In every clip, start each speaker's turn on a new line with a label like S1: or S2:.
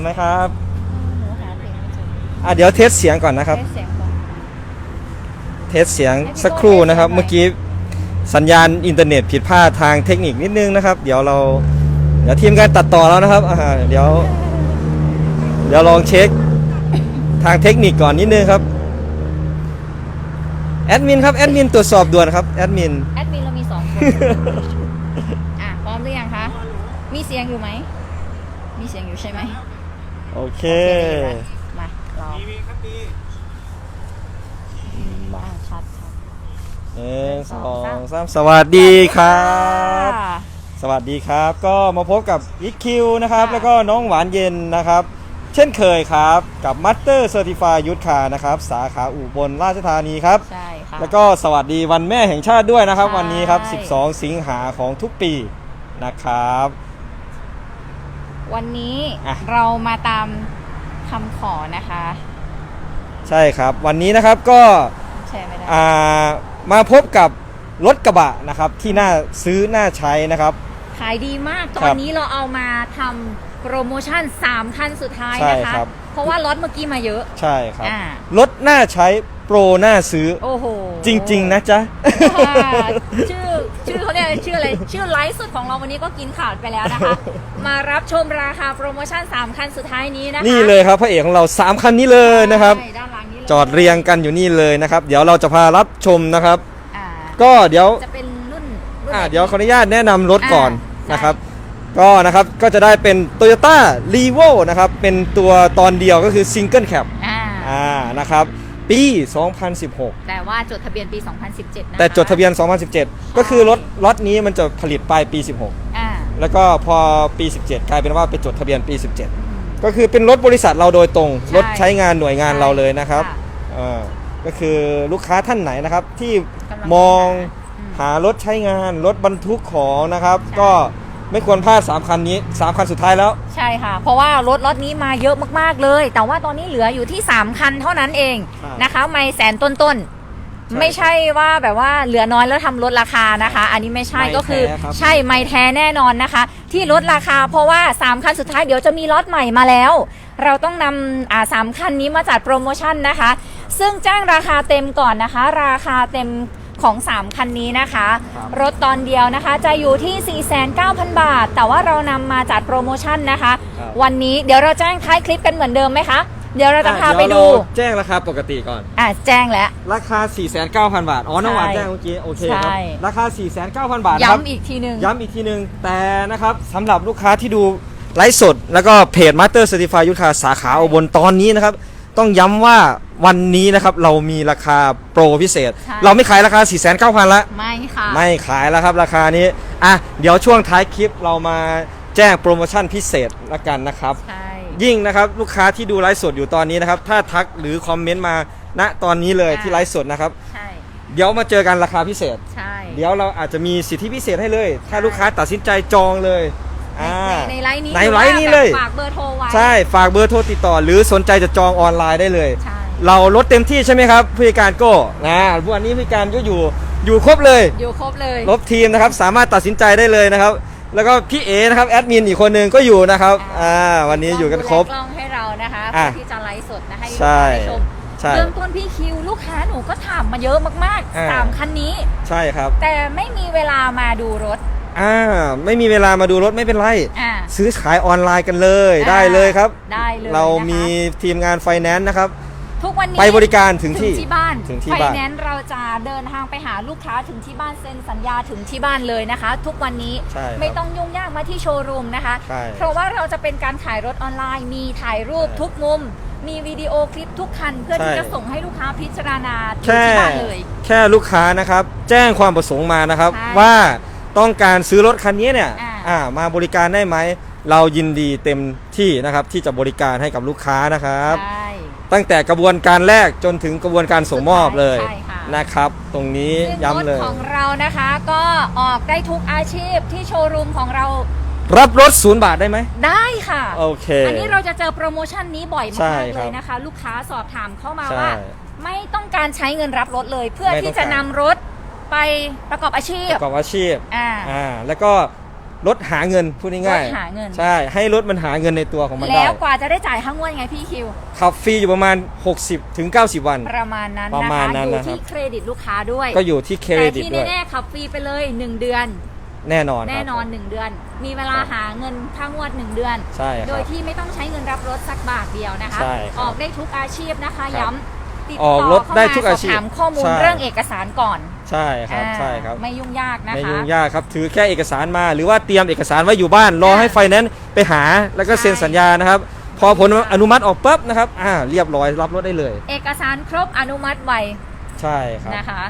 S1: เอาเลยไหมครับ
S2: หนูหาเพลงไม่เจอ
S1: อะเดี๋ยวเทสเสียงก่อนนะครับ
S2: ใช้เสียงก่อน
S1: เทสเสียงสักครู่นะครับ เมื่อกี้สัญญาณอินเทอร์เน็ตผิดพลาดทางเทคนิคนิดนึงนะครับ เดี๋ยวเราเดี๋ยวทีมการตัดต่อแล้วนะครับอ่าเดี๋ยว เดี๋ยวลองเช็คทางเทคนิคก่อนนิดนึงครับแอดมินครับแอดมินตรวจสอบด่วนครับแอดมิน
S2: แอดมินเรามีสองคน อะพร้อมหรือยังคะ มีเสียงอยู่ไหม มีเสียงอยู่ใช่ไหม
S1: โอเค
S2: มาลองบ้าชัดชัด
S1: หนึ่งสองสามสวัสดีครับ
S2: ค่ะ
S1: สวัสดีครับ ก็มาพบกับอีคิวนะครับ
S2: ค่ะ
S1: แล้วก็น้องหวานเย็นนะครับ เช่นเคยครับ กับมัตเตอร์เซอร์ติฟายยุทธคานะครับ สาขาอุบลราชธานีครับ
S2: ใช่ค่ะ
S1: แล้วก็สวัสดีวันแม่แห่งชาติด้วยนะครับ
S2: ใช่
S1: วันนี้ครับ 12 สิงหาของทุกปีนะครับ
S2: วันนี้
S1: อะ
S2: เรามาตามคำขอนะคะ
S1: ใช่ครับ วันนี้นะครับก็
S2: แชร์ไม่ได้
S1: อ่ามาพบกับรถกระบะนะครับ ที่น่าซื้อน่าใช้นะครับ
S2: ขายดีมาก ต
S1: ค
S2: อ
S1: รั
S2: น
S1: บ
S2: นี้เราเอามาทำโปรโมชั่น3คันสุดท้าย
S1: ใช่
S2: นะคะ
S1: ครับ
S2: เพราะว่าล็อตเมื่อกี้มาเยอะ
S1: ใช่ครับ
S2: อ่า
S1: รถน่าใช้ โปรน่าซื้อ
S2: โอ้โห
S1: จริง ๆ นะจ๊ะ
S2: ค่ะชื่อชื่อเขาเรียกอะไรชื่ออะไร ชื่อไลฟ์สุดของเราวันนี้ก็กินขาดไปแล้วนะคะ มารับชมราคาโปรโมชั่น 3 คันสุดท้ายนี้นะคะ
S1: นี่เลยครับพระเอกของเรา 3 คันนี้เลยนะครับ
S2: ใช่ด้านหลังนี้เลย
S1: จอดเรียงกันอยู่นี่เลยนะครับ เดี๋ยวเราจะพารับชมนะครับ
S2: อ่า
S1: ก็เดี๋ยว
S2: จะเป็นรุ่นรุ่น
S1: อ่า
S2: ไหน
S1: เดี๋ยวขออนุญาตแนะนำรถก่อน
S2: อ่า
S1: นะครับ ก็นะครับก็จะได้เป็น Toyota r e v o นะครับ เป็นตัวตอนเดียวก็คือ Single Cab
S2: อ่า
S1: อ่านะครับ ปี 2016
S2: แต่ว่าจดทะเบียนปี 2017นะคะ
S1: แต่จดทะเบียน 2017 ก็คือรถรถนี้มันจะผลิตปลายปี
S2: อ่า
S1: 16แล้วก็พอปี 17 กลายเป็นว่าไปจดทะเบียนปี 17 ก็คือเป็นรถบริษัทเราโดยตรง
S2: ใช่
S1: รถใช้งานหน่วยงานเราเลยนะครับ
S2: ค่ะ
S1: อ่าก็คือลูกค้าท่านไหนนะครับที่
S2: กำลัง
S1: มอง
S2: อืม
S1: หารถใช้งาน รถบรรทุกของนะครับ
S2: ใช่
S1: ก็ ไม่ควรพลาด3คันนี้3คันสุดท้ายแล้ว
S2: ใช่ค่ะ เพราะว่ารถรถนี้มาเยอะมากๆเลย แต่ว่าตอนนี้เหลืออยู่ที่ 3 คันเท่านั้นเอง
S1: ครับ
S2: นะคะ ไม่แสนต้นต้นๆ
S1: ใช่
S2: ไม่ใช่ว่าแบบว่าเหลือน้อยแล้วทำลดราคานะคะ อันนี้ไม่ใช่
S1: ไม่
S2: ก็คือ
S1: แท้ครับ
S2: ใช่ไม่แท้แน่นอนนะคะ ที่ลดราคาเพราะว่า 3 คันสุดท้ายเดี๋ยวจะมีล็อตใหม่มาแล้ว เราต้องนำอ่าสามคันนี้มาจัดโปรโมชั่นนะคะ ซึ่งแจ้งราคาเต็มก่อนนะคะ ราคาเต็ม ของ 3 คันนี้นะคะ
S1: ครับ
S2: รถตอนเดียวนะคะจะอยู่ที่ 49,000 บาท แต่ว่าเรานำมาจัดโปรโมชั่นนะคะ
S1: ครับ
S2: วันนี้เดี๋ยวเราแจ้งท้ายคลิปกันเหมือนเดิมไหมคะ เดี๋ยวเราจะพาไป
S1: อ่
S2: ดู
S1: เยวเราแจ้งราคาปกติก่อน
S2: อะแจ้งแล้ว
S1: ราคา 49,000 บาท อ๋อน้องหวาน
S2: ใช่
S1: แจ้งเมื่อกี้ โอเคครับ
S2: ใช่
S1: ราคา 49,000 บาทนะครับ
S2: ย้ำอีกทีหนึ่ง
S1: ย้ำอีกทีหนึ่งแต่นะครับสำหรับลูกค้าที่ดูไลฟ์สด แล้วก็เพจ Master Certified ยุทธาสาขาอุบลตอนนี้นะครับ ต้องย้ำว่าวันนี้นะครับเรามีราคาโปรพิเศษ
S2: ใช่
S1: เราไม่ขายราคา 49,000ละ
S2: ไม่ค่ะ
S1: ไม่ขายแล้วครับราคานี้ อะ เดี๋ยวช่วงท้ายคลิปเรามาแจ้งโปรโมชั่นพิเศษละกันนะครับ
S2: ใช่
S1: ยิ่งนะครับลูกค้าที่ดูไลฟ์สดอยู่ตอนนี้นะครับ ถ้าทักหรือคอมเมนต์มาณตอนนี้เลยที่ไลฟ์สดนะครับ
S2: ใช่
S1: เดี๋ยวมาเจอกันราคาพิเศษ
S2: ใช่
S1: เดี๋ยวเราอาจจะมีสิทธิพิเศษให้เลย ถ้าลูกค้าตัดสินใจจองเลย อ่า
S2: ในในไลน์นี้
S1: ในไลน์นี้เลย
S2: หรือว่าแบบฝากเบอร์โทรไว้
S1: ใช่ฝากเบอร์โทรติดต่อ หรือสนใจจะจองออนไลน์ได้เลย
S2: ใช่
S1: เราลดเต็มที่ใช่ไหมครับผู้จัดการโก้นะวันนี้ผู้จัดการก็อยู่อยู่ครบเลย
S2: อยู่ครบเลย
S1: ลบทีมนะครับสามารถตัดสินใจได้เลยนะครับ แล้วก็พี่เอนะครับแอดมินอีกคนหนึ่งก็อยู่นะครับอ่าวันนี้อยู่กันครบ
S2: กล้องให้เรานะคะ
S1: อะ
S2: เพื่อที่จะไลฟ์สดนะคะให้ลูก
S1: ใช่
S2: ค้าได้ชม
S1: ใช่
S2: เริ่มต้นพี่คิวลูกค้าหนูก็ถามมาเยอะมาก
S1: อ่า
S2: ๆสามคันนี้
S1: ใช่ครับ
S2: แต่ไม่มีเวลามาดูรถ
S1: อ่าไม่มีเวลามาดูรถไม่เป็นไร
S2: อ่า
S1: ซื้อขายออนไลน์กันเลย
S2: อ่า
S1: ได้เลยครับ
S2: ได้เลย
S1: เรา
S2: นะคะ
S1: มีทีมงานไฟแนนซ์นะครับ
S2: ทุกวันนี้
S1: ไปบริการถึงที่
S2: ที่บ้าน
S1: ถึงที่
S2: ไฟ
S1: บ้าน
S2: แนนซ์เราจะเดินทางไปหาลูกค้าถึงที่บ้านเซ็นสัญญาถึงที่บ้านเลยนะคะ ทุกวันนี้
S1: ใช่ครับ
S2: ไม่ต้องยุ่งยากมาที่โชว์รูมนะคะ
S1: ใช่
S2: เพราะว่าเราจะเป็นการขายรถออนไลน์ มีถ่ายรูป
S1: ใช่
S2: ทุกมุม มีวิดีโอคลิปทุกคัน เพื่อ
S1: ใช่
S2: ที่จะส่งให้ลูกค้าพิจารณาถึง
S1: แค่
S2: ที่บ้านเลย
S1: แค่ลูกค้านะครับ แจ้งความประสงค์มานะครับ
S2: ใช่
S1: ว่า ต้องการซื้อรถคันนี้เนี่ย
S2: อ่า
S1: อ่ามาบริการได้ไหม เรายินดีเต็มที่นะครับที่จะบริการให้กับลูกค้านะครับ
S2: ใช่
S1: ตั้งแต่กระบวนการแรกจนถึงกระบวนการส่งมอบเลย
S2: ใช่ค่ะ
S1: นะครับ ตรงนี้
S2: ซึ่งรถ
S1: ย้ำเลย
S2: ของเรานะคะก็ออกได้ทุกอาชีพที่โชว์รูมของเรา
S1: รับรถศูนย์บาทได้ไหม
S2: ได้ค่ะ
S1: โอเค
S2: อันนี้เราจะเจอโปรโมชั่นนี้บ่อย
S1: ใช่
S2: มากๆ
S1: ค
S2: เล
S1: รับ
S2: ยนะคะ ลูกค้าสอบถามเข้ามา
S1: ใช่
S2: ว่า ไม่ต้องการใช้เงินรับรถเลย เพื่อ
S1: ไม่ต้อง
S2: ที่จะ
S1: การ
S2: นำรถ ไปประกอบอาชีพ
S1: ประกอบอาชีพ
S2: อ่า
S1: อ่าแล้วก็รถหาเงินพูดง่าย
S2: รถหาเงิน
S1: ใช่ให้รถมันหาเงินในตัวของมันได้
S2: แล้วกว่าจะได้จ่ายค่างวดไงพี่คิว
S1: ขับฟรีอยู่ประมาณ 60ถึง90 วัน
S2: ประมาณนั้น
S1: ประ
S2: นะ
S1: มาณ
S2: คะ
S1: นั้น
S2: อยู่
S1: นะครับ
S2: ที่เครดิตลูกค้าด้วย
S1: ก็อยู่ที่เคร
S2: แต่
S1: ดิต
S2: ที่
S1: ด้วย
S2: แน่ๆขับฟรีไปเลย 1 เดือน
S1: แน่นอนครับ
S2: แน่นอน 1 เดือน มีเวลา
S1: ครับ
S2: หาเงินค่างวด 1 เดือน
S1: ใช่ค
S2: โด
S1: รั
S2: ย
S1: บ
S2: ที่ไม่ต้องใช้เงินรับรถสักบาทเดียวนะคะ
S1: ใช่ครับ
S2: ออกได้ทุกอาชีพนะคะ
S1: ครับ
S2: ย้ำติด
S1: ออก
S2: ต่อ
S1: รถ
S2: เข้า
S1: ได้
S2: มา
S1: ทุก
S2: สอ
S1: อา
S2: บ
S1: ชีพ
S2: ถามข้อมูล
S1: ใช่
S2: เรื่องเอกสารก่อน
S1: ใช่ครับ
S2: อ่า
S1: ใช่ครับ
S2: ไม่ยุ่งยากนะคะ
S1: ไม่ยุ่งยากครับ ถือแค่เอกสารมา หรือว่าเตรียมเอกสารไว้อยู่บ้าน รอให้ไฟแนนซ์ไปหาแล้วก็เซ็น
S2: ใช่
S1: สัญญานะครับ พอผลอนุมัติออกปุ๊บนะครับอ่าเรียบร้อยรับรถได้เลย
S2: เอกสารครบอนุมัติไว
S1: ใช่ครับ
S2: นะคะ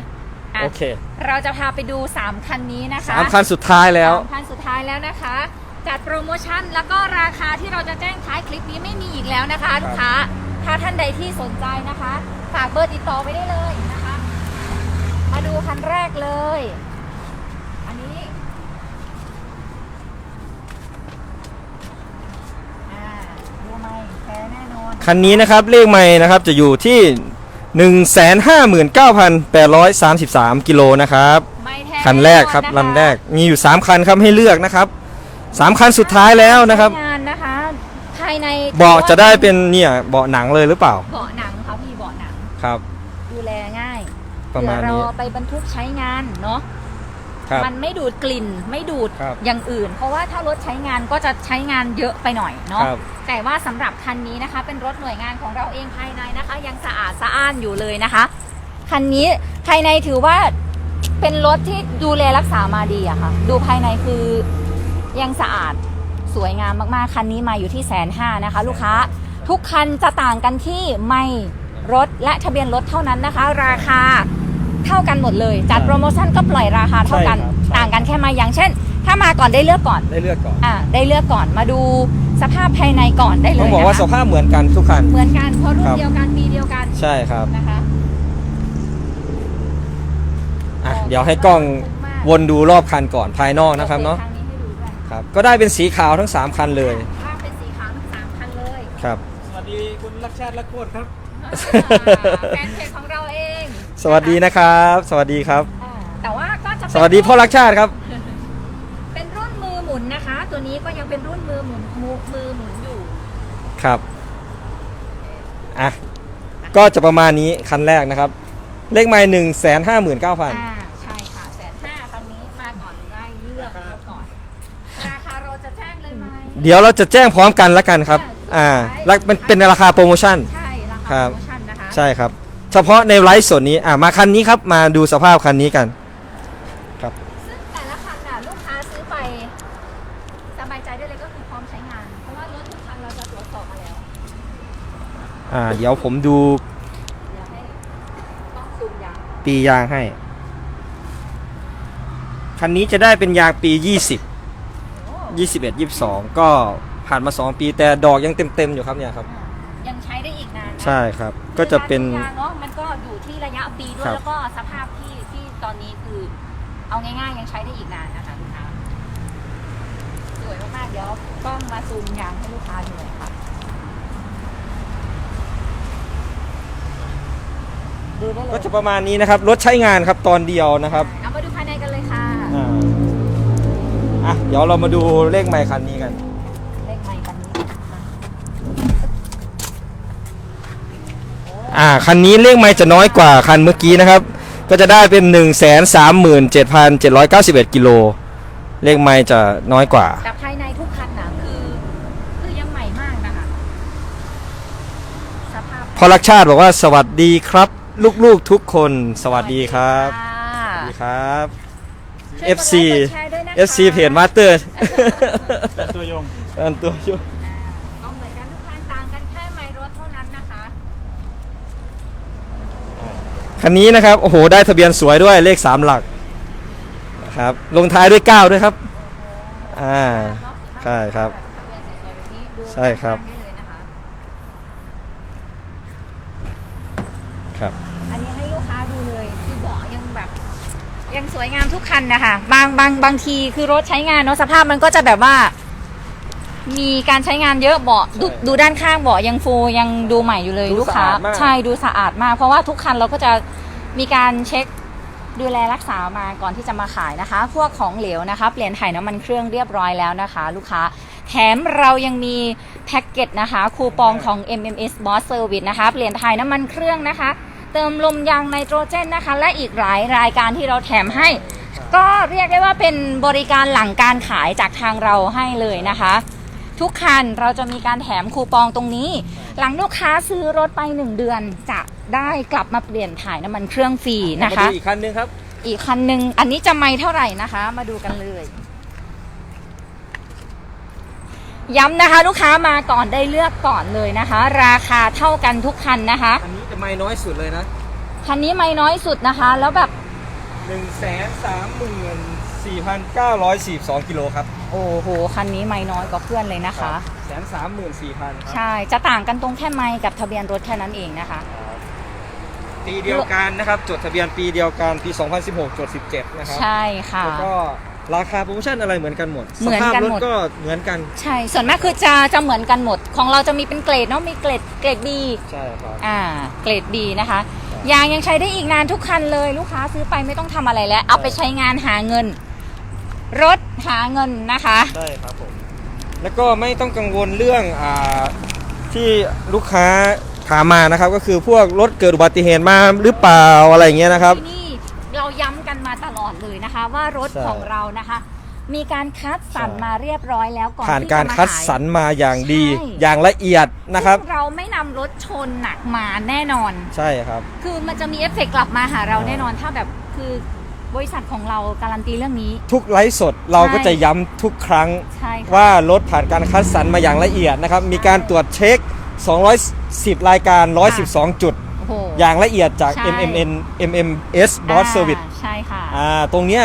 S2: ะ
S1: โอเค
S2: เราจะพาไปดู 3 คันนี้นะคะ
S1: สามคันสุดท้ายแล้ว
S2: สามคันสุดท้ายแล้วนะคะ จัดโปรโมชั่นแล้วก็ราคาที่เราจะแจ้งท้ายคลิปนี้ไม่มีอีกแล้วนะคะลูกค้าถ้าท่านใดที่สนใจนะคะ ฝากเบอร์ติดต่อไปได้เลยนะคะ มาดูคันแรกเลย อันนี้อ่าดูไหมแท้แน่นอน
S1: คันนี้นะครับเลขใหม่นะครับจะอยู่ที่ 159,833 กิโลนะครับ
S2: ไม่แท้
S1: คันแรกครับ
S2: น่น
S1: ลำ
S2: นะะ
S1: แรกมีอยู่ 3 คันครับให้เลือกนะครับ 3 คันสุดท้ายแล้วนะครับ
S2: ใช้งานนะคะ ภายใน
S1: เบาะจะได้เป็นเนี่ยเบาะหนังเลยหรือเปล่า
S2: เบาะหนังค่ะพี่เบาะหนัง
S1: ครับ
S2: ดูแลง่าย
S1: ประมาณนี้
S2: เผื่อเราไปบรรทุกใช้งานเนาะ
S1: ครับ
S2: มันไม่ดูดกลิ่นไม่ดูด
S1: ครับ
S2: อย่างอื่น เพราะว่าถ้ารถใช้งานก็จะใช้งานเยอะไปหน่อยเนาะ
S1: ครับ
S2: แต่ว่าสำหรับคันนี้นะคะ เป็นรถหน่วยงานของเราเองภายในนะคะ ยังสะอาดสะอ้านอยู่เลยนะคะคันนี้ภายในถือว่าเป็นรถที่ดูแลรักษามาดีอะค่ะ ดูภายในคือยังสะอาดสวยงามมากๆคันนี้มาอยู่ที่แสนห้านะคะ ลูกค้าทุกคันจะต่างกันที่ไม่รถและทะเบียนรถเท่านั้นนะคะ ราคา เท่ากันหมดเลย จัดโปรโมชั่นก็ปล่อยราคาเท่ากัน
S1: ใช่ครับใช่
S2: ต่างกันแค่มาอย่างเช่น ถ้ามาก่อนได้เลือกก่อน
S1: ได้เลือกก่อน
S2: อ่าได้เลือกก่อนมาดูสภาพภายในก่อนได้เลย
S1: ต้องบอกว่า
S2: นะคะ
S1: สภาพเหมือนกันทุกคัน
S2: เหมือนกันเพราะรุ่
S1: คนรับ
S2: เดียวกันปีเดียวกัน
S1: ใช่ครับ
S2: นะคะ
S1: อะเดี๋ยวให้กล้องวนดูรอบคันก่อนภายนอกนะครับเนาะ
S2: ทางนี้ให้ดูด้วย
S1: ครับก็ได้เป็นสีขาวทั้ง 3 คันเลย
S2: ภาพเป็นสีขาวทั้งสามคันเลย
S1: ครับ
S3: สวัสดีคุณรักชาติรักโคตรครับ
S2: อ่าแฟนเพจของเราเอง
S1: สวัสดีนะครับ สวัสดีครับ
S2: อ่าแต่ว่าก็จะเป็น
S1: สวัสดีพ่อรักชาติครับ
S2: เป็นรุ่นมือหมุนนะคะ ตัวนี้ก็ยังเป็นรุ่นมือหมุนมือมือหมุนอยู่
S1: ครับ อะ ก็จะประมาณนี้คันแรกนะครับ เลขไม้หนึ่งแสนห้าหมื่นเก้าพัน
S2: อ่าใช่ค่ะแสนห้าคันนี้มาก่อนได้เลือกรถก่อน ราคาเราจะแจ้งเลยไหม
S1: เดี๋ยวเราจะแจ้งพร้อมกันแล้วกันครับ อ่าแล้วมันเป็นราคาโปรโมชั่น
S2: ใช่รา
S1: ครั
S2: คา
S1: บ
S2: โปรโมชั่นนะคะ
S1: ใช่ครับ เฉพาะในไลฟ์สดนี้อ่ามาคันนี้ครับมาดูสภาพคันนี้กัน
S2: ซึ่งแต่ละคันน่ะลูกค้าซื้อไปสบายใจได้เลยก็คือพร้อมใช้งาน เพราะว่ารถทุกคันเราจะตรวจสอบมาแล้ว
S1: อ่าเดี๋ยวผมดู
S2: เดี๋ยวให้ต้องซูมยาง
S1: ปียางให้ คันนี้จะได้เป็นยางปี 20
S2: โอ้
S1: 21 22 ก็ผ่านมา 2 ปีแต่ดอกยังเต็มๆอยู่ครับเนี่ยครับ
S2: อ่า
S1: ใช่ครับ ก็จะเป็น
S2: คือการดูยางเนาะมันก็อยู่ที่ระยะปีด้ว
S1: ครั
S2: ย
S1: บ
S2: แล้วก็สภาพที่ที่ตอนนี้คือ เอาง่ายๆยังใช้ได้อีกนานนะคะลูกค้าสวยมากๆเดี๋ยวกล้องมาซูมยางให้ลูกค้าดูหน่อยค่ะดูได้เลย
S1: ก็จะประมาณนี้นะครับ รถใช้งานครับตอนเดียวนะครับ
S2: เอามาดูภายในกันเลยค่ะ
S1: อ่าอะเดี๋ยวเรามาดูเลขไมค์คันนี้กัน
S2: เลขไมค์กันนี้มา
S1: อ่าคันนี้เลขไมค์จะน้อยกว่าคันเมื่อกี้นะครับ ก็จะได้เป็น 1 3 7 7 9 1กิโลเลขไมค์จะน้อยกว่า
S2: แต่ภายในทุกคันนะคือคือยังใหม่มากนะคะสภาพ
S1: พอรักชาติบอกว่าสวัสดีครับ ลูกๆทุกคนสวัสดีครับ
S2: ค่ะ
S1: สวัสดีครับ
S2: ช่วยกดไลค์
S1: FC
S2: กดแชร์ด้วยนะคะ
S1: FC เพจมาสเตอร์
S3: ตัวยง
S1: อันตัวอยู่
S2: อ่าก็เหมือนกันทุกคันต่างกันแค่ไมล์รถเท่านั้นนะคะ
S1: คันนี้นะครับ โอ้โห ได้ทะเบียนสวยด้วยเลข 3 หลักนะครับลงท้ายด้วย 9 ด้วยครับ อ่า ใช่ครับ ใช่ครับ ครับ
S2: อันนี้ให้ลูกค้าดูเลยคือเบาะยังแบบ ยังสวยงามทุกคันนะคะ บางบางบางทีคือรถใช้งานเนาะสภาพมันก็จะแบบว่า มีการใช้งานเยอะเบาะดู
S1: ใช่
S2: ดูด้านข้างเบาะยังฟูยังดูใหม่อยู่เลย
S1: ดู
S2: ลูกค้า
S1: สะอาดมาก
S2: ใช่ดูสะอาดมาก เพราะว่าทุกคันเราก็จะมีการเช็คดูแลรักษามาก่อนที่จะมาขายนะคะ พวกของเหลวนะคะ เปลี่ยนถ่ายน้ำมันเครื่องเรียบร้อยแล้วนะคะ ลูกค้า แถมเรายังมีแพ็กเกจนะคะ คูปองของ MMS Boss Service นะคะ เปลี่ยนถ่ายน้ำมันเครื่องนะคะ เติมลมยางไนโตรเจนนะคะ และอีกหลายรายการที่เราแถมให้ ก็เรียกได้ว่าเป็นบริการหลังการขายจากทางเราให้เลยนะคะ ทุกคันเราจะมีการแถมคูปองตรงนี้ หลังลูกค้าซื้อรถไป 1 เดือน จะได้กลับมาเปลี่ยนถ่ายน้ำมันเครื่องฟรีนะ
S1: มา
S2: คะ
S1: ดูอีกคันหนึงครับ
S2: อีกคันหนึ่งอันนี้จะไม่เท่าไหร่นะคะ มาดูกันเลย ย้ำนะคะ ลูกค้ามาก่อนได้เลือกก่อนเลยนะคะ ราคาเท่ากันทุกคันนะคะ
S1: อันนี้จะไม่น้อยสุดเลยนะ
S2: คันนี้ไม่น้อยสุดนะคะ แล้วแบบ
S1: 1 3 4 9 4 2กิโลครับ
S2: โอ้โห คันนี้ไม่น้อยกว่าเพื่อนเลยนะคะ
S1: แสนสามหมื่นสี่พันครับ
S2: ใช่ จะต่างกันตรงแค่ไมค์กับทะเบียนรถแค่นั้นเองนะคะ
S1: ปีเดียวกันนะครับ จดทะเบียนปีเดียวกันปี 2016จด17 นะครับ
S2: ใช่ค่ะ
S1: แล้วก็ราคาโปรโมชั่นอะไรเหมือนกันหมด
S2: เหมือนกันหมด
S1: สภาพรถก็เหมือนกัน
S2: ใช่ ส่วนมากคือจะจะเหมือนกันหมด ของเราจะมีเป็นเกรดเนาะ มีเกรดเกรด B
S1: ใช่ครับ
S2: อ่า เกรด B นะคะ ยางยังใช้ได้อีกนานทุกคันเลย ลูกค้าซื้อไปไม่ต้องทำอะไรแล้ว เอาไปใช้งานหาเงิน รถ หาเงินนะคะ
S1: ได้ครับผม แล้วก็ไม่ต้องกังวลเรื่องอ่าที่ลูกค้าถามมานะครับ ก็คือพวกรถเกิดอุบัติเหตุมาหรือเปล่าอะไรอย่างเงี้ยนะครับ
S2: ที่นี่เราย้ำกันมาตลอดเลยนะคะ ว่ารถ
S1: ใช่
S2: ของเรานะคะ มีการคัดสรร
S1: ใช่
S2: มาเรียบร้อยแล้วก่อน
S1: ผ่าน
S2: ที่
S1: การ
S2: จะม
S1: คัด
S2: ขย
S1: สรรมาอย่างดี
S2: ใช่
S1: อย่างละเอียดนะครับ
S2: ซึ่งเราไม่นำรถชนหนักมาแน่นอน
S1: ใช่ครับ
S2: คือมันจะมีเอฟเฟกต์กลับมาหาเราแน่นอนถ้าแบบคือ บริษัทของเราการันตีเรื่องนี้
S1: ทุกไลฟ์สดเราก็จะย้ำทุกครั้ง
S2: ใช่ค่ะ
S1: ว่ารถผ่านการคัดสรรมาอย่างละเอียดนะครับ มีการตรวจเช็ค 210 รายการ 112 จุด
S2: โอ้โห
S1: อย่างละเอียดจาก
S2: ใช่
S1: MMN MMS Boss
S2: อ่า
S1: Service
S2: ใช่ค่ะ
S1: อ่าตรงเนี้ย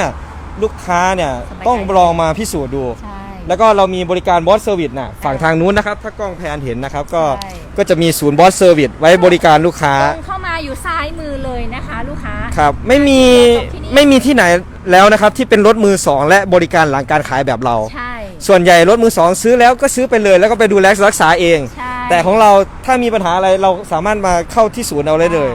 S1: ลูกค้าเนี่ย
S2: สบายใจ
S1: ต้องลองมาพิสูจน์ดู
S2: ใช่
S1: แล้วก็เรามีบริการ Boss Service น่ะฝั่งทางนู้นนะครับ ถ้า กล้องแพนเห็นนะครับ ก็
S2: ใช่
S1: ก็จะมีศูนย์ Boss Service ไว้บริการลูกค้า
S2: ตรงเข้ามา อยู่ซ้ายมือเลยนะคะลูกค้า
S1: ครับไม่มี
S2: จบที่นี่
S1: ไม่มีที่ไหนแล้วนะครับที่เป็นรถมือสองและบริการหลังการขายแบบเรา
S2: ใช่
S1: ส่วนใหญ่รถมือสองซื้อแล้วก็ซื้อไปเลยแล้วก็ไปดูแลรักษาเอง
S2: ใช่
S1: แต่ของเราถ้ามีปัญหาอะไรเราสามารถมาเข้าที่ศูนย์เราได้เลย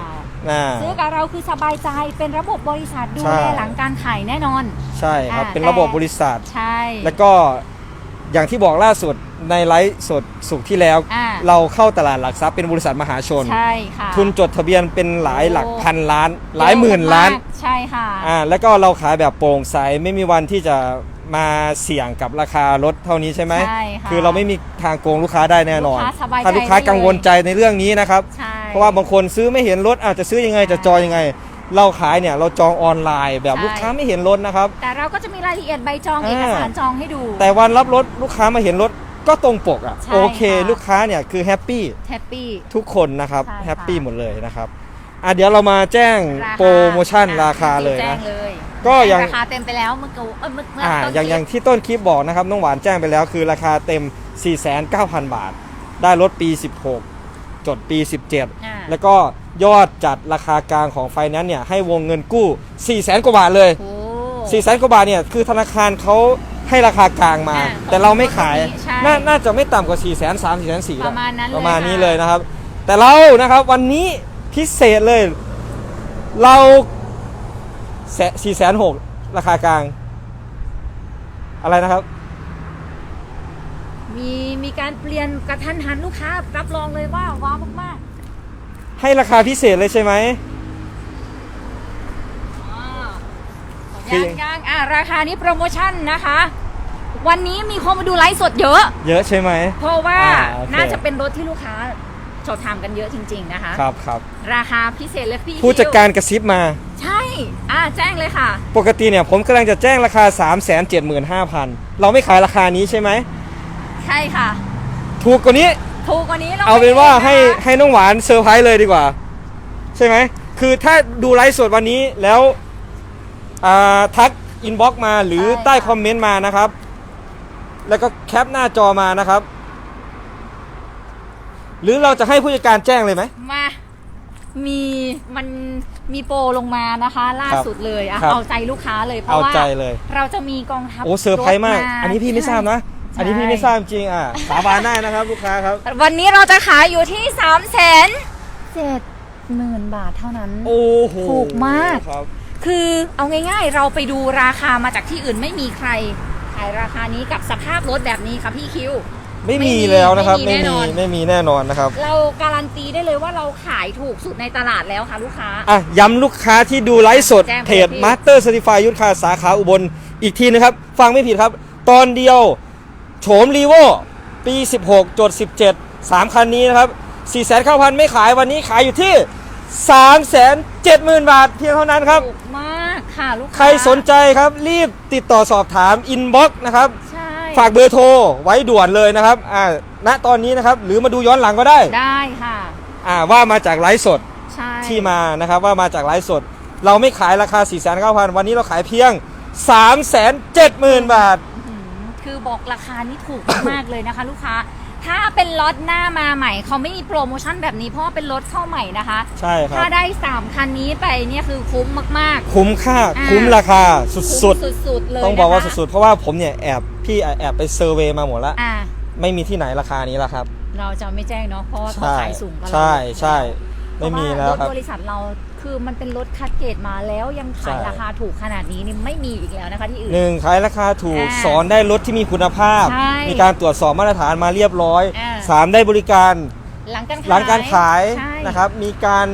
S1: อ่า
S2: ซื้อกับเราคือสบายใจเป็นระบบบริษัทดู
S1: ใช่
S2: แลหลังการขายแน่นอน
S1: ใช่ครับ
S2: อ่า
S1: เป็นระบบบริษัท
S2: ใช่
S1: แล้วก็ อย่างที่บอกล่าสุดในไลฟ์สดสุกร์ที่แล้ว
S2: อ่า
S1: เราเข้าตลาดหลักทรัพย์เป็นบริษัทมหาชน
S2: ใช่ค่ะ
S1: ทุนจดทะเบียนเป็นหลายหลัก
S2: โอ้
S1: พันล้าน หลายหมื่นล้าน
S2: เยอะมกใช่ค่ะ
S1: อ่าแล้วก็เราขายแบบโปร่งใสไม่มีวันที่จะมาเสี่ยงกับราคารถเท่านี้ใช่ไหม
S2: ใช่ค่ะ
S1: คือเราไม่มีทางโกงลูกค้าได้แน่นอน
S2: ลูกค้าสบายใจ
S1: ถ้าลูกค้า
S2: ได้เลย
S1: กังวลใจในเรื่องนี้นะครับ
S2: ใช่
S1: เพราะว่าบางคนซื้อไม่เห็นรถอาจจะซื้อยังไงจะจองยังไง เราขายเนี่ยเราจองออนไลน์แบบ
S2: ใช่
S1: ลูกค้าไม่เห็นรถนะครับ
S2: แต่เราก็จะมีรายละเอียดใบจอง
S1: อ่า
S2: เอกสารจองให้ดู
S1: แต่วันรับรถลูกค้ามาเห็นรถก็ตรงปกอะ
S2: ใช่
S1: โอเค
S2: ค่ะ
S1: ลูกค้าเนี่ยคือแฮปปี้
S2: แฮปปี้
S1: ทุกคนนะครับ
S2: ใช่ค่ะ
S1: แฮปปี้หมดเลยนะครับอะเดี๋ยวเรามาแจ้งโปรโมชั่นราคาเลย
S2: แจ้
S1: นะ
S2: งเลย
S1: ก็ยัง
S2: ราคาเต็มไปแล้วเมื่อกี้เอ้ยเมื่อเมื่อ
S1: อ่า
S2: ต้น
S1: อย่าง
S2: คลิป
S1: อย่างที่ต้นคลิปบอกนะครับน้องหวานแจ้งไปแล้วคือราคาเต็ม 4,900บาท ได้รถปี 16 จดปี
S2: อ่า
S1: 17 แล้วก็ยอดจัดราคากลางของไฟแนนซ์เนี่ยให้วงเงินกู้400,000กว่าบาทเลย
S2: โอ้
S1: 400,000กว่าบาทเนี่ยคือธนาคารเขาให้ราคากลางมา
S2: อ่า
S1: แต่เราไม่ขาย
S2: ใช่
S1: นาน่าจะไม่ต่ำกว่า4 3 0 0 0 4 4 0 0
S2: ประมาณนั้นเลย
S1: ประมาณนี้
S2: ค่ะ
S1: เลยนะครับ แต่เรานะครับวันนี้พิเศษเลย เรา4 6 0 0 0ราคากลาง อะไรนะครับ
S2: มีมีการเปลี่ยนกระทันหันลูกค้ารับรองเลยว่าว้าวมาก
S1: ให้ราคาพิเศษเลยใช่ไหม
S2: ๆอ่า
S1: คือ
S2: ยัง ยังอะราคานี้โปรโมชั่นนะคะ วันนี้มีคนมาดูไลฟ์สดเยอะ
S1: เยอะใช่ไหม
S2: เพราะว่า
S1: อ่าโอเค
S2: น่าจะเป็นรถที่ลูกค้าสอบถามกันเยอะจริง ๆ นะคะ
S1: ครับครับ
S2: ราคาพิเศษเลยพี่
S1: ผู้จัดการกระซิบมา
S2: ใช่อ่าแจ้งเลยค่ะ
S1: ปกติเนี่ยผมกำลังจะแจ้งราคา 3 7 5 0 0 0 เราไม่ขายราคานี้ใช่ไหม
S2: ใช่ค่ะ
S1: ถูกกว่านี้
S2: ถูกกว่านี้เรา
S1: เอาเป็นว่า
S2: ไม่
S1: ให้
S2: ได้นะคะ
S1: ให้น้องหวานเซอร์ไพรส์เลยดีกว่า ใช่ไหม คือถ้าดูไลฟ์สดวันนี้แล้วอ่าทักอินบ็อกมาหรือใต้คอมเมนต์มานะครับ แล้วก็แคปหน้าจอมานะครับ หรือเราจะให้ผู้จัดการแจ้งเลยไหม
S2: มา มีมันมีโปรลงมานะคะ ล่า
S1: ครับ
S2: สุดเลยอะ
S1: ครับ
S2: เอาใจลูกค้าเลยเพ
S1: เอา
S2: ราะว่า
S1: ใจเลย
S2: เราจะมีกองทัพ
S1: โอ้เซอร์ไพรส์มาก
S2: ถ
S1: อันนี้พี่ไม่ทราบนะ
S2: ใช่
S1: อันนี้พี่ไม่ทราบจริงอะสาบานได้นะครับลูกค้าครับ
S2: วันนี้เราจะขายอยู่ที่3ามแสนเจ็ดหมื่นบาทเท่านั้น
S1: โอ้โห
S2: ถูกมาก
S1: ครับ
S2: คือเอาง่ายๆ เราไปดูราคามาจากที่อื่นไม่มีใคร ขายราคานี้กับสภาพรถแบบนี้ค่ะพี่คิว
S1: ไม่
S2: ไม่
S1: มี
S2: มี
S1: แล้วนะครับ
S2: ไม่
S1: ไม่
S2: มีแน่
S1: มี
S2: นอน
S1: ไม่มีแน่นอนนะครับ
S2: เราการันตีได้เลยว่าเราขายถูกสุดในตลาดแล้วค่ะลูกค้า
S1: อะ ย้ำลูกค้าที่ดูไลฟ์สด
S2: แจ้งไป
S1: เพจ
S2: ที่
S1: มาสเตอร์ c e r t i f y ยุทธคาสาขาอุบลอีกทีนะครับ ฟังไม่ผิดครับ ตอนเดียว โฉมรีโวปี 16จด17 3 คันนี้นะครับ 4 9 0 0 0 ไม่ขายวันนี้ขายอยู่ที่ 3 7 0 0 0 0 บาทเพียงเท่านั้นครับ
S2: ถูกมากค่ะลูกค้า
S1: ใครสนใจครับรีบติดต่อสอบถามอินบ็อกนะครับ
S2: ใช่
S1: ฝากเบอร์โทรไว้ด่วนเลยนะครับอ่าณตอนนี้นะครับ หรือมาดูย้อนหลังก็ได้
S2: ได้ค่ะ
S1: อ่าว่ามาจากไลฟ์สด
S2: ใช่
S1: ที่มานะครับว่ามาจากไลฟ์สด เราไม่ขายราคา 4 9 0 0 0 วันนี้เราขายเพียง 3 7 0 0 0 0 บาท
S2: อืม คือบอกราคานี่ถูกมากๆเลยนะคะลูกค้า ถ้าเป็นรถหน้ามาใหม่ เขาไม่มีโปรโมชั่นแบบนี้เพราะว่าเป็นรถเข้าใหม่นะคะ
S1: ใช่ครั
S2: ถ้า
S1: บ
S2: ได้ 3 คันนี้ไปเนี่ยคือคุ้มมาก
S1: คุ้มค่า
S2: อ่า
S1: คุ้มราคา
S2: ๆ
S1: สุด
S2: คุ้มสุดๆเลย
S1: ๆต้องบอกว่า
S2: นะคะ
S1: สุดๆ เพราะว่าผมเนี่ยแอบพี่แอบไปเซอร์เวย์มาหมดแล้ว
S2: อ่า
S1: ไม่มีที่ไหนราคานี้แล้วครับ
S2: เราจะไม่แจ้งเนาะเพราะว่าเขา
S1: ใช่
S2: ขายสูงกว่าเรา
S1: ใช่ใช่
S2: เพ
S1: ไม่
S2: ราะ
S1: มี
S2: ว่า
S1: แล้ว
S2: รถ
S1: ครับ
S2: บริษัทเรา คือมันเป็นรถคัดเกรดมาแล้วยังขาย
S1: ใช่
S2: ราคาถูกขนาดนี้นี่ไม่มีอีกแล้วนะคะที่อื่น
S1: หนึ่งขายราคาถูก
S2: อ่า
S1: สอนได้รถที่มีคุณภาพ
S2: ใช่
S1: มีการตรวจสอบมาตรฐานมาเรียบร้อย
S2: อ่า
S1: สามได้บริการ
S2: หลังการขาย
S1: หลังการขาย
S2: ใช่
S1: นะครับ มีการ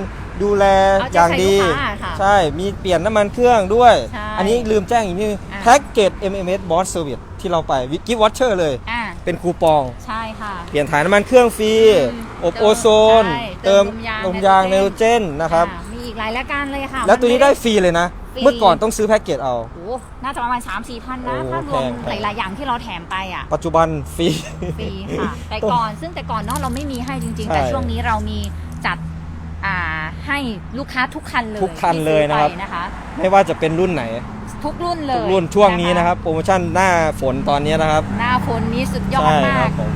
S1: ดูแล
S2: เอาใจ
S1: อย่างดี
S2: ใส่ลูกค้าค่ะ
S1: ใช่มีเปลี่ยนน้ำมันเครื่องด้วย
S2: ใช่
S1: อันนี้ลืมแจ้งอีกนิดนึง
S2: อ่า
S1: แพ็กเกจ MMS Boss Service ที่เราไปวิกิฟต์วอชเชอร์เลย
S2: อ่า
S1: เป็นคูปอง
S2: ใช่ค่ะ
S1: เปลี่ยนถ่ายน้ำมันเครื่องฟรี
S2: อืม
S1: อบ
S2: เติม
S1: โอโซน
S2: ใช่
S1: เติม
S2: เติม
S1: ล
S2: ล
S1: ม
S2: ม
S1: ยายา
S2: งง
S1: ไนโตรเจนนะครับ
S2: อ่ามีอีก หลายรายการเลยค่ะ
S1: แล้วตัวนี้
S2: มั
S1: ได้
S2: ม่
S1: ฟรีเลยนะ
S2: ฟรี
S1: เมื่อก่อนต้องซื้อแพ็กเกจเอา
S2: โอ้โหน่าจะประมาณ 3 4พันนะ
S1: โอ้
S2: ถ้ารวม
S1: แพงแพง
S2: หลาย ๆ อย่างที่เราแถมไปอะ
S1: ปัจจุบันฟรี
S2: ฟรีค่ะ แต่ก่อนซึ่งแต่ก่อนเนาะเราไม่มีให้จริง ๆ
S1: ใช่
S2: แต่ช่วงนี้เรามีจัดอ่าให้ลูกค้าทุกคันเลย
S1: ทุกคัน
S2: ที่
S1: เลย
S2: ซื้อ
S1: นะครับ
S2: ไปนะคะ
S1: ไม่ว่าจะเป็นรุ่นไหน
S2: ทุกรุ่นเลย
S1: ทุกรุ่นช่วงนี้นะครับโปรโมชั่นหน้าฝนตอนนี้นะครับ
S2: หน้าฝนนี้สุดยอด
S1: ใช่
S2: มา
S1: ครั
S2: ก
S1: บผม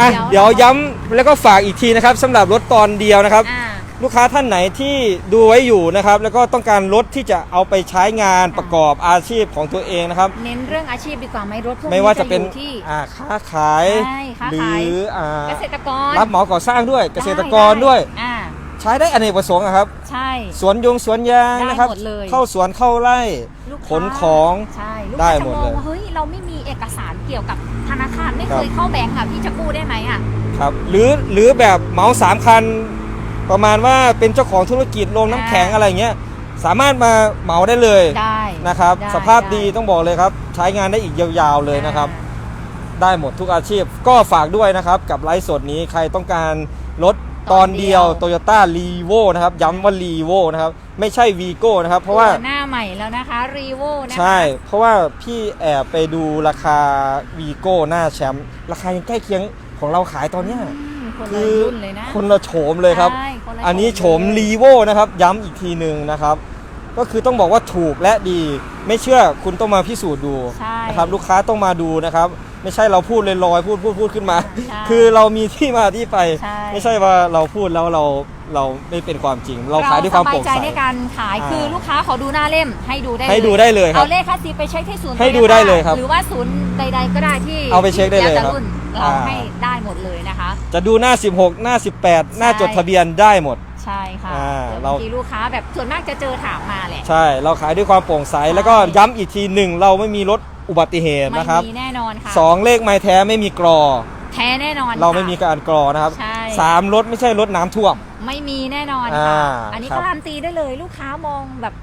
S1: อะ
S2: เดี๋
S1: เดี๋ย
S2: ยวว
S1: ย้ำแล้วก็ฝากอีกทีนะครับสำหรับรถตอนเดียวนะครับ
S2: อ่า
S1: ลูกค้าท่านไหนที่ดูไว้อยู่นะครับ แล้วก็ต้องการรถที่จะเอาไปใช้งานประกอบอาชีพของตัวเองนะครับ
S2: เน้นเรื่องอาชีพดีกว่าไหมรถพวกนี้
S1: ไม่ว่าจะเป็น
S2: อยู่ที่
S1: อ่าค้าขาย
S2: ใช่ค้า
S1: หรื
S2: ขาย
S1: ออ่า
S2: เกษตรกร
S1: รับเหมาก่อสร้างด้วย เกษตรกร
S2: ได้
S1: วย
S2: อ่า
S1: ใช้ได้อเนกประสงค์อะครับ
S2: ใช่
S1: สวนยงสวนยาง
S2: ได้
S1: นะครับ
S2: หมดเลย
S1: เข้าสวนเข้าไร่
S2: ลูก
S1: ขนของ
S2: ใช่ลูก
S1: ได้
S2: ค้า
S1: หม
S2: จะ
S1: ด
S2: มอง
S1: เลย
S2: ว่าเฮ้ยเราไม่มีเอกสารเกี่ยวกับธนาคารไม่
S1: ครั
S2: เค
S1: บ
S2: ยเข้าแบงก์ค่ะพี่จะกู้ได้ไหมอะ
S1: ครับหรือหรือแบบเหมาสามคัน ประมาณว่าเป็นเจ้าของธุรกิจโรงน้ำแข็ง
S2: อ่า
S1: อะไรเงี้ยสามารถมาเหมาได้เลย
S2: ได้
S1: นะครับ
S2: ได้
S1: สภาพ
S2: ไดี
S1: ต้องบอกเลยครับ ใช้งานได้อีกยาวๆเลยนะครับ
S2: อ่า
S1: ได้หมดทุกอาชีพก็ฝากด้วยนะครับ กับไลฟ์สดนี้ใครต้องการรถตอนเดียว
S2: ตอนเดียว
S1: Toyota r e v o นะครับ ย้ำว่า r e v o นะครับ ไม่ใช่ Vigo นะครับ เพราะว่า
S2: ตัวหน้าใหม่แล้วนะคะรีโวนะคะ
S1: ใช่ เพราะว่าพี่แอบไปดูราคา Vigo หน้าแชมป์ราคายังใกล้เคียงของเราขายตอนเนี้ย
S2: อืม คน
S1: คื
S2: ละ
S1: อ
S2: รุ่นเลยนะ
S1: คนละโฉมเลยครับ
S2: ใช่คนละ
S1: อันนี้โฉม
S2: เลย
S1: รีโวนะครับ ย้ำอีกทีหนึ่งนะครับ ก็คือต้องบอกว่าถูกและดี ไม่เชื่อคุณต้องมาพิสูจน์ดู
S2: ใช่
S1: นะครับ ลูกค้าต้องมาดูนะครับ ไม่ใช่เราพูดลอยๆพูดพูดพูดขึ้นมา
S2: ใช่
S1: คือเรามีที่มาที่ไป
S2: ใช่
S1: ไม่ใช่ว่าเราพูดแล้วเราเราไม่เป็นความจริง เราขายด้วยความโปร่ง
S2: เสบาย
S1: ใส
S2: ใจในการขาย
S1: อ่า
S2: คือลูกค้าขอดูหน้าเล่มให้ดูได้
S1: ให้ดูได้เลยครับ
S2: เอาเลขคัสซีไปเช็คที่ศูนย์
S1: ให้ดู
S2: Toyota
S1: ได้เลยครับ
S2: หรือว่าศูนย์ใด ๆ ก็ได้ที่
S1: เอาไปเช็คได้เลย
S2: แวแต่
S1: ครับ
S2: รุ่นเรา
S1: อ่า
S2: ให้ได้หมดเลยนะคะ
S1: จะดูหน้า 16 หน้า 18 หน้า
S2: ใช่
S1: จดทะเบียนได้หมด
S2: ใช่ค่ะ
S1: อ่า
S2: เดี๋ยว
S1: เรา
S2: บางทีลูกค้าแบบส่วนมากจะเจอถามมาแหละ
S1: ใช่ เราขายด้วยความโปร่งใส
S2: ใช่
S1: แล้วก็ย้ำอีกทีหนึ่งเราไม่มีรถ อุบัติเหตุ
S2: ไม่
S1: นะครับ
S2: มีแน่นอนค่ะ
S1: สองเลขไม้แท้ไม่มีกรอ
S2: แท้แน่นอน
S1: เราไม่
S2: ค่ะ
S1: มีการกรอนะครับ
S2: ใช่
S1: สามรถไม่ใช่รถน้ำท่วม
S2: ไม่มีแน่นอน
S1: อ่า
S2: ค่ะอันนี้
S1: ครับ
S2: การันตีได้เลยลูกค้ามองแบบ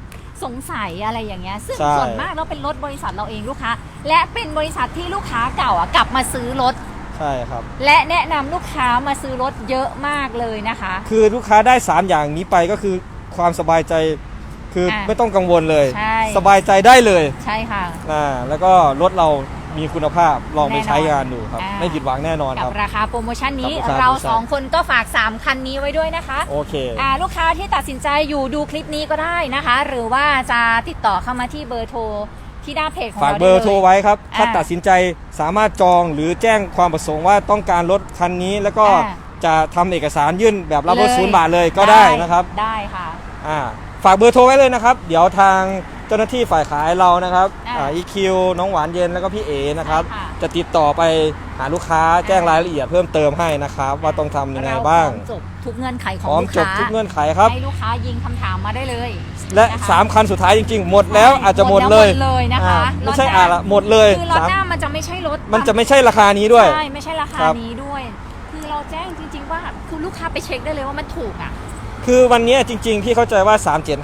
S2: สงสัยอะไรอย่างเงี้ยซึ่ง
S1: ใช่
S2: ส่วนมากเราเป็นรถบริษัทเราเองลูกค้า และเป็นบริษัทที่ลูกค้าเก่าอะกลับมาซื้อรถ
S1: ใช่ครับ
S2: และแนะนำลูกค้ามาซื้อรถเยอะมากเลยนะคะ
S1: คือลูกค้าได้ 3 อย่างนี้ไปก็คือความสบายใจ คืออะไม่ต้องกังวลเลย
S2: ใช่
S1: สบายใจได้เลย
S2: ใช่ค่ะ
S1: อ่าแล้วก็รถเรามีคุณภาพลองไป
S2: แน่นอน
S1: ใช้งานดูครับ
S2: อ่า
S1: ไม่ผิดหวังแน่นอน
S2: กั
S1: ครับ
S2: บราคาโปรโมชั่นนี้
S1: กับราคา
S2: เรา
S1: โปรโมชั่น
S2: สองคนก็ฝาก 3 คันนี้ไว้ด้วยนะคะ
S1: โอเค
S2: อ่าลูกค้าที่ตัดสินใจอยู่ดูคลิปนี้ก็ได้นะคะ หรือว่าจะติดต่อเข้ามาที่เบอร์โทรที่หน้าเพจของ
S1: ฝาก
S2: เรา
S1: เบอร์โทรไว้ครับ
S2: อ่า
S1: ถ้าตัดสินใจสามารถจองหรือแจ้งความประสงค์ว่าต้องการรถคันนี้ แล้วก็
S2: อ่า
S1: จะทำเอกสารยื่นแบบรับรถ
S2: เลย
S1: ศูนย์บาทเลยก็ได้นะครับ
S2: ได้ค่ะ
S1: อ่า ฝากเบอร์โทรไว้เลยนะครับ เดี๋ยวทางเจ้าจ้าหน้าที่ฝ่ายขายเรานะครับ
S2: อ่า
S1: อ่า EQ น้องหวานเย็นแล้วก็พี่เอนะครับ
S2: ใช่ค่ะ
S1: จะติดต่อไปหาลูกค้าแจ้งรายละเอียดเพิ่มเติมให้นะครับ ว่าต้องทำยังไงบ้าง
S2: เรพร้อมจบทุกเงื่อนไขข
S1: พ
S2: อง
S1: ร้อม
S2: ลูก
S1: จบ
S2: ค้า
S1: ทุกเงื่อนไขครับ
S2: ให้ลูกค้ายิงคำถามมาได้เลย
S1: และ
S2: นะคะ
S1: 3คันสุดท้ายจริงๆ หมดแล้วอาจจะหมดเลย
S2: หมดเลยนะคะ
S1: อ่าไม่ใช่
S2: ล็อตหน้า
S1: อ่าละหมดเลย
S2: คือล็อต
S1: สาม
S2: หน้ามันจะไม่ใช่รถ
S1: มันจะไม่ใช่ราคานี้ด้วย
S2: ใช่ไม่ใช่ราคา
S1: ครับ
S2: นี้ด้วย คือเราแจ้งจริง ๆ ว่าคือลูกค้าไปเช็คได้เลยว่ามันถูกอะ
S1: คือวันนี้จริง ๆ พี่เข้าใจว่า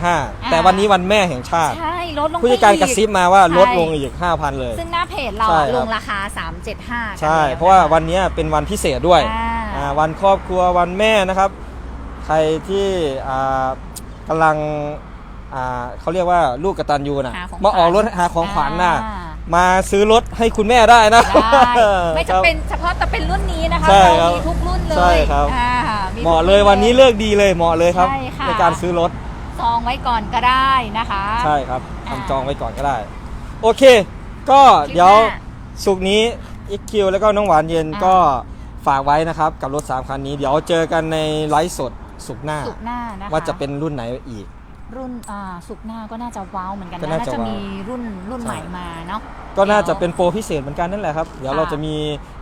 S1: 375 แต่วันนี้วันแม่แห่งชาติ
S2: ใช่ลดลงไป
S1: ผู้จัดการกระซิบมาว่า
S2: ใช่
S1: ลดลงอีก 5,000 เลย
S2: ซึ่งหน้าเพจเรา
S1: ใช่
S2: อะ
S1: ครับ
S2: ลงราคา 375กัน
S1: ใช่
S2: แล้ว
S1: เพราะว่าวันนี้เป็นวันพิเศษด้วย
S2: อ่า
S1: อ่าวันครอบครัววันแม่นะครับ ใครที่อ่ากำลังอ่าเขาเรียกว่าลูกกตัญญูนะ
S2: หาของ
S1: มาออก
S2: ขวัญ
S1: รถหาของขวัญนะ
S2: อ่า
S1: มาซื้อรถให้คุณแม่ได้นะ
S2: ได้ไม่
S1: ครั
S2: จำ
S1: บ
S2: เป็นเฉพาะแต่เป็นรุ่นนี้นะคะ
S1: ใช่
S2: เรา
S1: ครับ
S2: มีทุกรุ่นเลย
S1: ใช่ครับ
S2: อ่าทุก
S1: เหมาะเลย
S2: รุ่
S1: วันนี้เลิกดีเลยเหมาะเลยครับ
S2: ใช่ค่ะ
S1: ในการซื้อรถ
S2: ซองไว้ก่อนก็ได้นะคะ
S1: ใช่ครับ
S2: อ่า
S1: ทำจองไว้ก่อนก็ได้ โอเค ก็
S2: คลิป
S1: เดี๋ยว
S2: หน้า
S1: สุกร์นี้ XQ แล้วก็น้องหวานเย็น
S2: อ่า
S1: ก็ฝากไว้นะครับกับรถ 3 คันนี้ เดี๋ยวเจอกันในไลฟ์สดสุกร์หน้า
S2: สุกร์หน้านะคะ
S1: ว่าจะเป็นรุ่นไหนอีก
S2: รุ่นอ่าสุกร์หน้าก็น่าจะว้าวเหมือนกัน
S1: ก็
S2: นะ
S1: น่า
S2: น่า
S1: จะ
S2: จะ
S1: ว้าว
S2: มีรุ่นรุ่น
S1: ใช่
S2: ใหม่มาเนาะ
S1: ก็น่าจะ
S2: ดี๋ยว
S1: เป็นโปรพิเศษเหมือนกันนั่นแหละครับ เดี๋ยว
S2: ค่ะ
S1: เราจะมี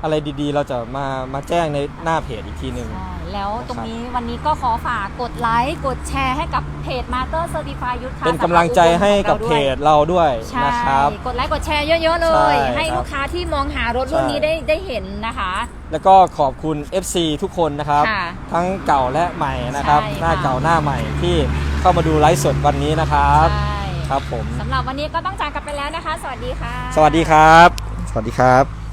S1: อะไรดีๆ เราจะมามาแจ้งในหน้าเพจอีกทีหนึ่ง
S2: ใช่แล้ว
S1: นะครับ
S2: ตรงนี้วันนี้ก็ขอฝากกดไลค์กดแชร์ให้กับเพจ Master Certified ยุทธา
S1: เป็นกำลังใจให้กับเพจเราด้วย
S2: ใช่
S1: นะครับ
S2: กดไลค์กดแชร์เยอะๆเลย
S1: ใช่
S2: ให้
S1: ครับ
S2: ลูกค้าที่มองหารถรุ่นนี้
S1: ใช่
S2: ได้ได้เห็นนะคะ
S1: แล้วก็ขอบคุณ FC ทุกคนนะครับ
S2: ค่ะ
S1: ทั้งเก่าและใหม่นะครับ
S2: ใช่
S1: หน้า
S2: ค่ะ
S1: เก่าหน้าใหม่ที่เข้ามาดูไลฟ์สดวันนี้นะครับ
S2: ใช่
S1: ครับผม
S2: สำหรับวันนี้ก็ต้องจากกันไปแล้วนะคะ สวัสดีค่ะ
S1: สวัสดีครับ สวัสดีครับ